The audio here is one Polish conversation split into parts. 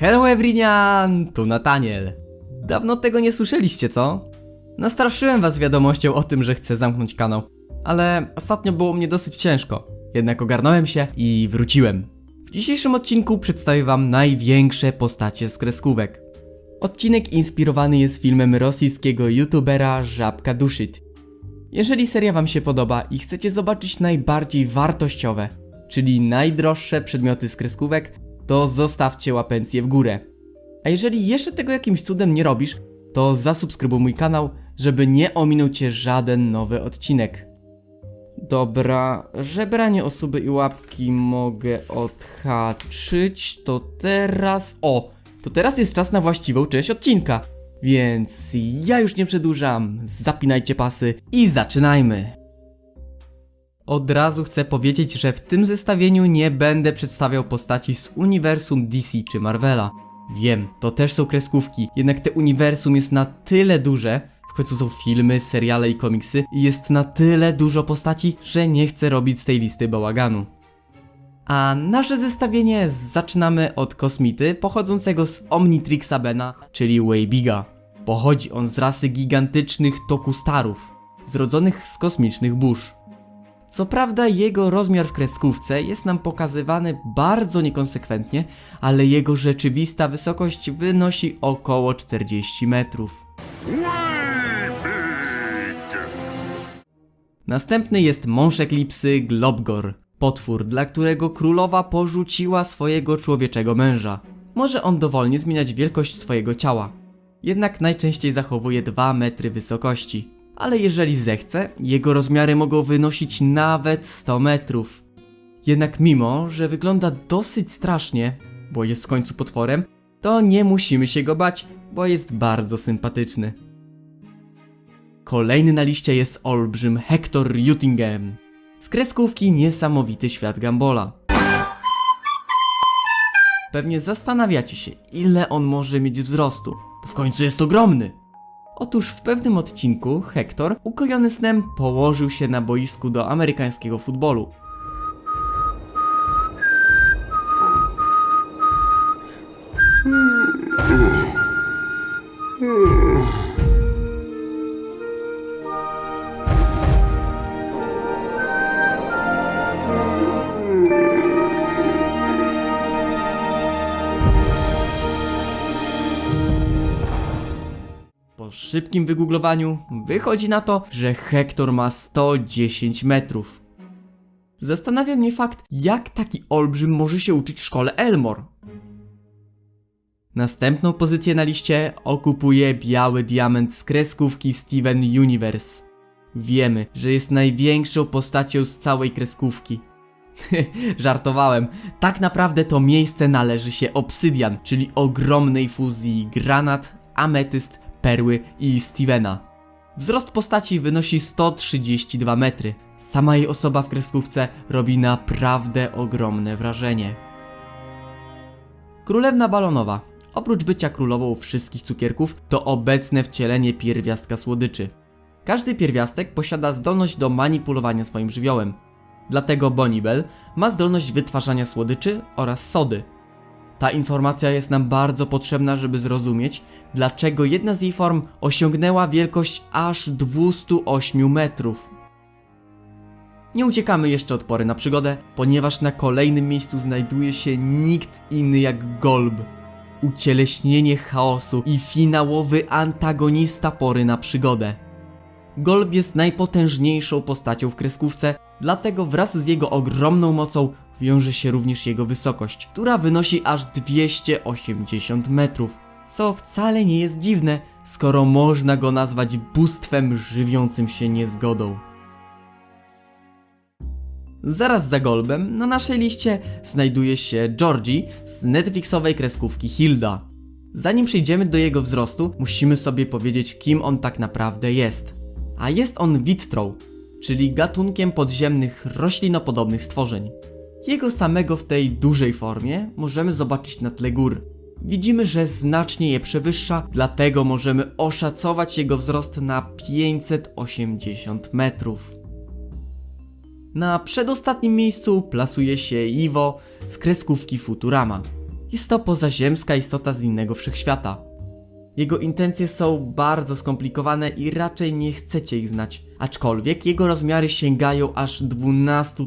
Hello everyone, tu Nataniel. Dawno tego nie słyszeliście, co? Nastraszyłem was wiadomością o tym, że chcę zamknąć kanał, ale ostatnio było mnie dosyć ciężko. Jednak ogarnąłem się i wróciłem. W dzisiejszym odcinku przedstawię wam największe postacie z kreskówek. Odcinek inspirowany jest filmem rosyjskiego youtubera Żabka Dushit. Jeżeli seria wam się podoba i chcecie zobaczyć najbardziej wartościowe, czyli najdroższe przedmioty z kreskówek, to zostawcie łapencję w górę. A jeżeli jeszcze tego jakimś cudem nie robisz, to zasubskrybuj mój kanał, żeby nie ominął cię żaden nowy odcinek. Dobra, żebranie osoby i łapki mogę odhaczyć, to teraz... O! To teraz jest czas na właściwą część odcinka. Więc ja już nie przedłużam, zapinajcie pasy i zaczynajmy! Od razu chcę powiedzieć, że w tym zestawieniu nie będę przedstawiał postaci z uniwersum DC czy Marvela. Wiem, to też są kreskówki, jednak te uniwersum jest na tyle duże, w końcu są filmy, seriale i komiksy i jest na tyle dużo postaci, że nie chcę robić z tej listy bałaganu. A nasze zestawienie zaczynamy od kosmity pochodzącego z Omnitrixa Bena, czyli Waybiga. Pochodzi on z rasy gigantycznych tokustarów, zrodzonych z kosmicznych burz. Co prawda jego rozmiar w kreskówce jest nam pokazywany bardzo niekonsekwentnie, ale jego rzeczywista wysokość wynosi około 40 metrów. Następny jest mąż Eklipsy Globgor, potwór, dla którego królowa porzuciła swojego człowieczego męża. Może on dowolnie zmieniać wielkość swojego ciała, jednak najczęściej zachowuje 2 metry wysokości. Ale jeżeli zechce, jego rozmiary mogą wynosić nawet 100 metrów. Jednak mimo, że wygląda dosyć strasznie, bo jest w końcu potworem, to nie musimy się go bać, bo jest bardzo sympatyczny. Kolejny na liście jest olbrzym Hector Uttingen. Z kreskówki Niesamowity Świat Gambola. Pewnie zastanawiacie się, ile on może mieć wzrostu, w końcu jest ogromny. Otóż w pewnym odcinku Hector, ukojony snem, położył się na boisku do amerykańskiego futbolu. Szybkim wygooglowaniu wychodzi na to, że Hector ma 110 metrów. Zastanawia mnie fakt, jak taki olbrzym może się uczyć w szkole Elmore. Następną pozycję na liście okupuje biały diament z kreskówki Steven Universe. Wiemy, że jest największą postacią z całej kreskówki. Żartowałem. Tak naprawdę to miejsce należy się Obsydian, czyli ogromnej fuzji granat, ametyst, perły i Stevena. Wzrost postaci wynosi 132 metry. Sama jej osoba w kreskówce robi naprawdę ogromne wrażenie. Królewna Balonowa. Oprócz bycia królową wszystkich cukierków, to obecne wcielenie pierwiastka słodyczy. Każdy pierwiastek posiada zdolność do manipulowania swoim żywiołem. Dlatego Bonibel ma zdolność wytwarzania słodyczy oraz sody. Ta informacja jest nam bardzo potrzebna, żeby zrozumieć, dlaczego jedna z jej form osiągnęła wielkość aż 208 metrów. Nie uciekamy jeszcze od pory na przygodę, ponieważ na kolejnym miejscu znajduje się nikt inny jak Golb. Ucieleśnienie chaosu i finałowy antagonista pory na przygodę. Golb jest najpotężniejszą postacią w kreskówce, dlatego wraz z jego ogromną mocą wiąże się również jego wysokość, która wynosi aż 280 metrów. Co wcale nie jest dziwne, skoro można go nazwać bóstwem żywiącym się niezgodą. Zaraz za Golbem na naszej liście znajduje się Georgie z Netflixowej kreskówki Hilda. Zanim przejdziemy do jego wzrostu, musimy sobie powiedzieć, kim on tak naprawdę jest. A jest on Wittrow, czyli gatunkiem podziemnych roślinopodobnych stworzeń. Jego samego w tej dużej formie możemy zobaczyć na tle gór. Widzimy, że znacznie je przewyższa, dlatego możemy oszacować jego wzrost na 580 metrów. Na przedostatnim miejscu plasuje się Iwo z kreskówki Futurama. Jest to pozaziemska istota z innego wszechświata. Jego intencje są bardzo skomplikowane i raczej nie chcecie ich znać, aczkolwiek jego rozmiary sięgają aż 12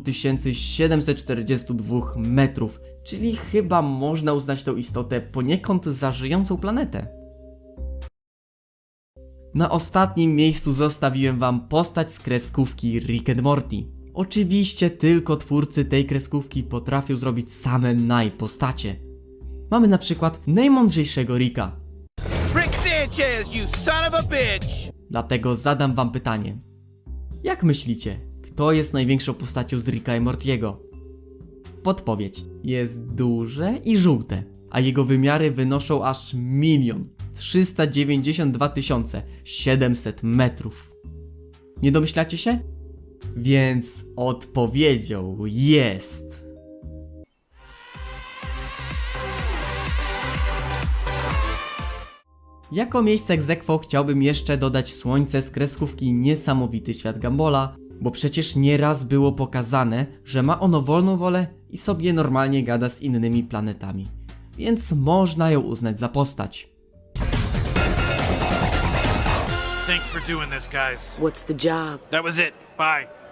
742 metrów, czyli chyba można uznać tą istotę poniekąd za żyjącą planetę. Na ostatnim miejscu zostawiłem wam postać z kreskówki Rick and Morty. Oczywiście tylko twórcy tej kreskówki potrafią zrobić same najpostacie. Mamy na przykład najmądrzejszego Ricka, You son of a bitch! Dlatego zadam wam pytanie. Jak myślicie, kto jest największą postacią z Ricka i Mortiego? Podpowiedź. Jest duże i żółte, a jego wymiary wynoszą aż milion 392 700 metrów. Nie domyślacie się? Więc odpowiedzią jest... Jako miejsce egzekwo chciałbym jeszcze dodać słońce z kreskówki Niesamowity Świat Gambola, bo przecież nieraz było pokazane, że ma ono wolną wolę i sobie normalnie gada z innymi planetami. Więc można ją uznać za postać. Thanks for doing this, guys. What's the job? That was it. Bye.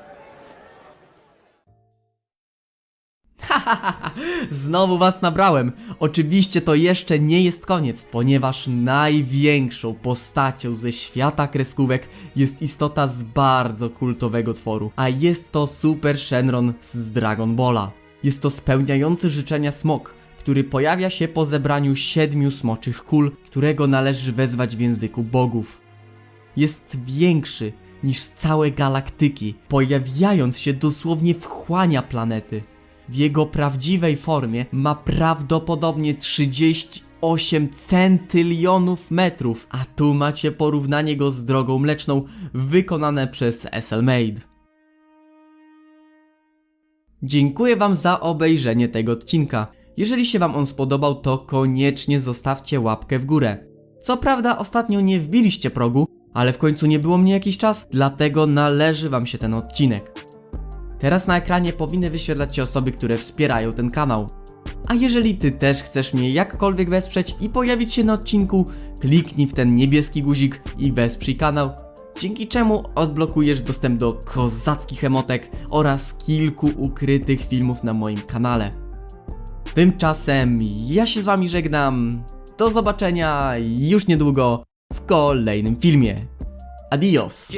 Znowu was nabrałem. Oczywiście to jeszcze nie jest koniec, ponieważ największą postacią ze świata kreskówek jest istota z bardzo kultowego tworu, a jest to Super Shenron z Dragon Balla. Jest to spełniający życzenia smok, który pojawia się po zebraniu siedmiu smoczych kul, którego należy wezwać w języku bogów. Jest większy niż całe galaktyki, pojawiając się dosłownie wchłania planety. W jego prawdziwej formie ma prawdopodobnie 38 centylionów metrów, a tu macie porównanie go z drogą mleczną wykonane przez SL Made. Dziękuję Wam za obejrzenie tego odcinka. Jeżeli się Wam on spodobał, to koniecznie zostawcie łapkę w górę. Co prawda ostatnio nie wbiliście progu, ale w końcu nie było mnie jakiś czas, dlatego należy Wam się ten odcinek. Teraz na ekranie powinny wyświetlać się osoby, które wspierają ten kanał. A jeżeli ty też chcesz mnie jakkolwiek wesprzeć i pojawić się na odcinku, kliknij w ten niebieski guzik i wesprzyj kanał, dzięki czemu odblokujesz dostęp do kozackich emotek oraz kilku ukrytych filmów na moim kanale. Tymczasem ja się z wami żegnam. Do zobaczenia już niedługo w kolejnym filmie. Adios!